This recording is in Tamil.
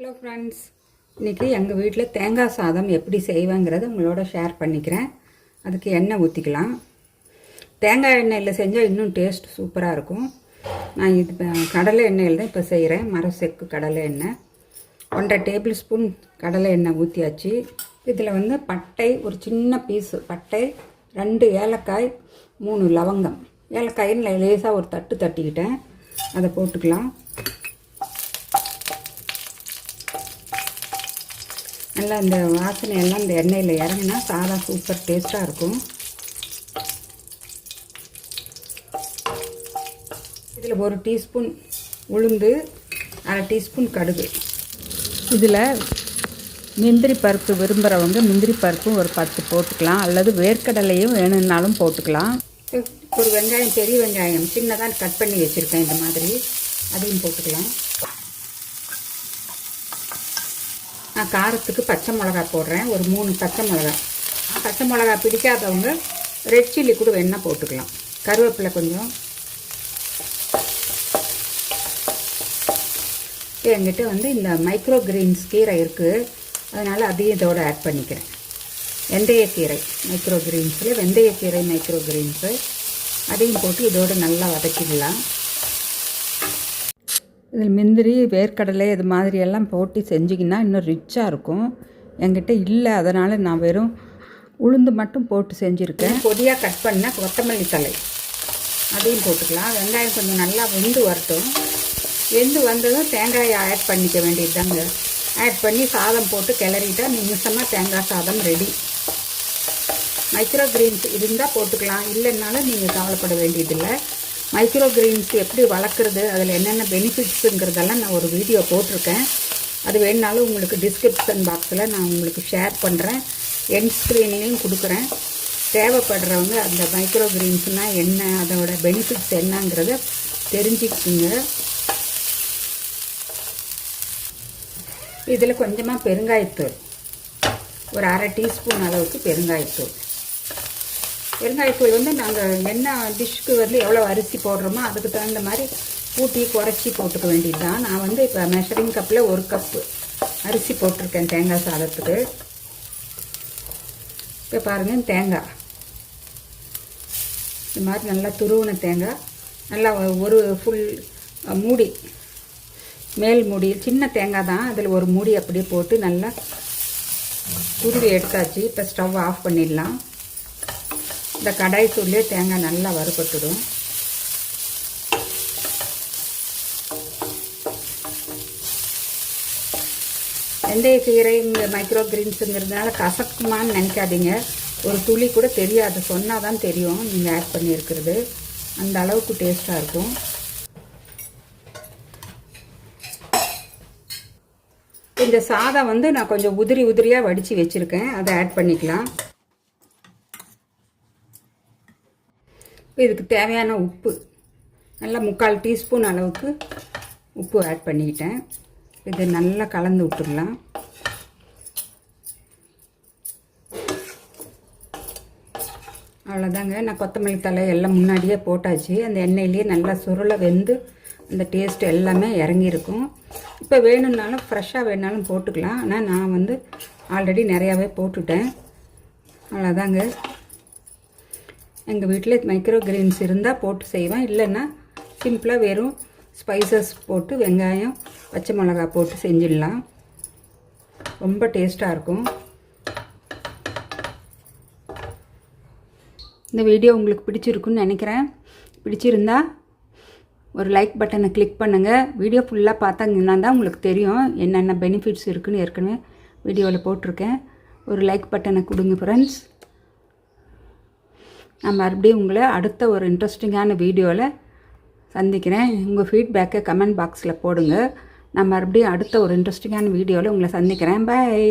ஹலோ ஃப்ரெண்ட்ஸ் இன்றைக்கி எங்கள் வீட்டில் தேங்காய் சாதம் எப்படி செய்வேங்கிறத உங்களோட ஷேர் பண்ணிக்கிறேன். அதுக்கு எண்ணெய் ஊற்றிக்கலாம் தேங்காய் எண்ணெயில் செஞ்சால் இன்னும் டேஸ்ட் சூப்பராக இருக்கும். நான் இது கடலை எண்ணெயில் தான் இப்போ செய்கிறேன் மரசெக்கு கடலை எண்ணெய். ஒன்றரை டேபிள் ஸ்பூன் கடலை எண்ணெய் ஊற்றியாச்சு இதில் வந்து பட்டை ஒரு சின்ன பீஸு பட்டை ரெண்டு ஏலக்காய் மூணு லவங்கம். ஏலக்காயின்னு லேசாக ஒரு தட்டு தட்டிக்கிட்டேன். அதை போட்டுக்கலாம். நல்லா இந்த வாசனை எல்லாம் இந்த எண்ணெயில் இறங்கினா சாதம் சூப்பர் டேஸ்ட்டாக இருக்கும். இதில் ஒரு டீஸ்பூன் உளுந்து அரை டீஸ்பூன் கடுகு. இதில் முந்திரி பருப்பு விரும்புகிறவங்க முந்திரி பருப்பும் ஒரு பத்து போட்டுக்கலாம். அல்லது வேர்க்கடலையும் வேணும்னாலும் போட்டுக்கலாம். ஒரு வெங்காயம் பெரிய வெங்காயம் சின்னதாக கட் பண்ணி வச்சுருக்கேன் இந்த மாதிரி. அதையும் போட்டுக்கலாம். நான் காரத்துக்கு பச்சை மிளகா போடுறேன். ஒரு மூணு பச்சை மிளகா. பச்சை மிளகா பிடிக்காதவங்க ரெட் சில்லி கூட வேணால் போட்டுக்கலாம். கருவேப்பிலை கொஞ்சம். என்கிட்ட வந்து இந்த மைக்ரோ கிரீன்ஸ் கீரை இருக்குது அதனால் அதையும் இதோட ஆட் பண்ணிக்கிறேன். வெந்தயக்கீரை மைக்ரோ கிரீன்ஸில் வெந்தயக்கீரை மைக்ரோ கிரீன்ஸு அதையும் போட்டு இதோடு நல்லா வதக்கிடலாம். இதில் முந்திரி வேர்க்கடலை இது மாதிரி எல்லாம் போட்டு செஞ்சிங்கன்னா இன்னும் ரிச்சாக இருக்கும். என்கிட்ட இல்லை. அதனால் நான் வெறும் உளுந்து மட்டும் போட்டு செஞ்சுருக்கேன். பொடியாக கட் பண்ண கொத்தமல்லி தலை அதையும் போட்டுக்கலாம். வெங்காயம் கொஞ்சம் நல்லா வெந்து வரட்டும். வெந்து வந்ததும் தேங்காயை ஆட் பண்ணிக்க வேண்டியதுதாங்க. ஆட் பண்ணி சாதம் போட்டு கிளறிட்டா நிமிஷமாக தேங்காய் சாதம் ரெடி மைக்ரோ கிரீன்ஸ் இருந்தால் போட்டுக்கலாம். இல்லைன்னாலும் நீங்கள் கவலைப்பட வேண்டியதில்லை. மைக்ரோ கிரீன்ஸ் எப்படி வளர்க்குறது அதில் என்னென்ன பெனிஃபிட்ஸுங்கிறதெல்லாம் நான் ஒரு வீடியோ போட்டிருக்கேன். அது வேணுனாலும் உங்களுக்கு டிஸ்கிரிப்ஷன் பாக்ஸில் நான் உங்களுக்கு ஷேர் பண்ணுறேன் என் ஸ்க்ரீன்லேயும் கொடுக்குறேன். தேவைப்படுறவங்க அந்த மைக்ரோ கிரீன்ஸ்னால் என்ன அதோட பெனிஃபிட்ஸ் என்னங்கிறத தெரிஞ்சுக்கிங்க. இதில் கொஞ்சமாக பெருங்காயத்தூள். ஒரு அரை டீஸ்பூன் அளவுக்கு பெருங்காயத்தூள். பெருங்காயத்தூள் வந்து நாங்கள் என்ன டிஷ்க்கு வந்து எவ்வளோ அரிசி போடுறோமோ அதுக்கு தகுந்த மாதிரி ஊட்டி குறைச்சி போட்டுக்க வேண்டியது தான் நான் வந்து இப்போ மெஷரிங் கப்பில் ஒரு கப்பு அரிசி போட்டிருக்கேன் தேங்காய் சாதத்துக்கு. இப்போ பாருங்கள் தேங்காய். இந்த மாதிரி நல்லா துருவின தேங்காய். நல்லா ஒரு ஃபுல் மூடி. மேல் மூடி சின்ன தேங்காய் தான். அதில் ஒரு மூடி அப்படியே போட்டு நல்லா துருவி எடுத்தாச்சு. இப்போ ஸ்டவ் ஆஃப் பண்ணிடலாம். இந்த கடாய் சூட்லேயே தேங்காய் நல்லா வறுபட்டுடும். வெந்தயக்கீரை இந்த மைக்ரோ கிரீன்ஸுங்கிறதுனால கசக்குமான்னு நினைக்காதீங்க. ஒரு துளி கூட தெரியாது. சொன்னால் தான் தெரியும் நீங்கள் ஆட் பண்ணியிருக்கிறது. அந்த அளவுக்கு டேஸ்ட்டாக இருக்கும். இந்த சாதம் வந்து நான் கொஞ்சம் உதிரி உதிரியாக வடித்து வச்சுருக்கேன். அதை ஆட் பண்ணிக்கலாம். இதுக்கு தேவையான உப்பு. நல்லா முக்கால் டீஸ்பூன் அளவுக்கு உப்பு ஆட் பண்ணிக்கிட்டேன் இதை நல்லா கலந்து விட்டுடலாம். அவ்வளோதாங்க. நான் கொத்தமல்லி தலை எல்லாம் முன்னாடியே போட்டாச்சு. அந்த எண்ணெயிலேயே நல்லா சுருளை வெந்து அந்த டேஸ்ட் எல்லாமே இறங்கியிருக்கும். இப்போ வேணும்னாலும் ஃப்ரெஷ்ஷாக வேணுனாலும் போட்டுக்கலாம். ஆனால் நான் வந்து ஆல்ரெடி நிறையாவே போட்டுட்டேன். அவ்வளோதாங்க. எங்கள் வீட்டில் மைக்ரோ கிரீன்ஸ் இருந்தால் போட்டு செய்வேன். இல்லைன்னா சிம்பிளாக வெறும் ஸ்பைசஸ் போட்டு வெங்காயம் பச்சை மிளகா போட்டு செஞ்சிடலாம். ரொம்ப டேஸ்ட்டாக இருக்கும். இந்த வீடியோ உங்களுக்கு பிடிச்சிருக்குன்னு நினைக்கிறேன். பிடிச்சிருந்தா ஒரு லைக் பட்டனை கிளிக் பண்ணுங்கள் வீடியோ ஃபுல்லாக பார்த்தாங்கன்னா தான் உங்களுக்கு தெரியும் என்னென்ன பெனிஃபிட்ஸ் இருக்குன்னு ஏற்கனவே வீடியோவில் போட்டிருக்கேன். ஒரு லைக் பட்டனை கொடுங்க ஃப்ரெண்ட்ஸ் நான் மறுபடியும் உங்களை அடுத்த ஒரு இன்ட்ரெஸ்டிங்கான வீடியோவில் சந்திக்கிறேன். உங்கள் ஃபீட்பேக்கை கமெண்ட் பாக்ஸில் போடுங்க. நான் மறுபடியும் அடுத்த ஒரு இன்ட்ரெஸ்டிங்கான வீடியோவில் உங்களை சந்திக்கிறேன். பாய்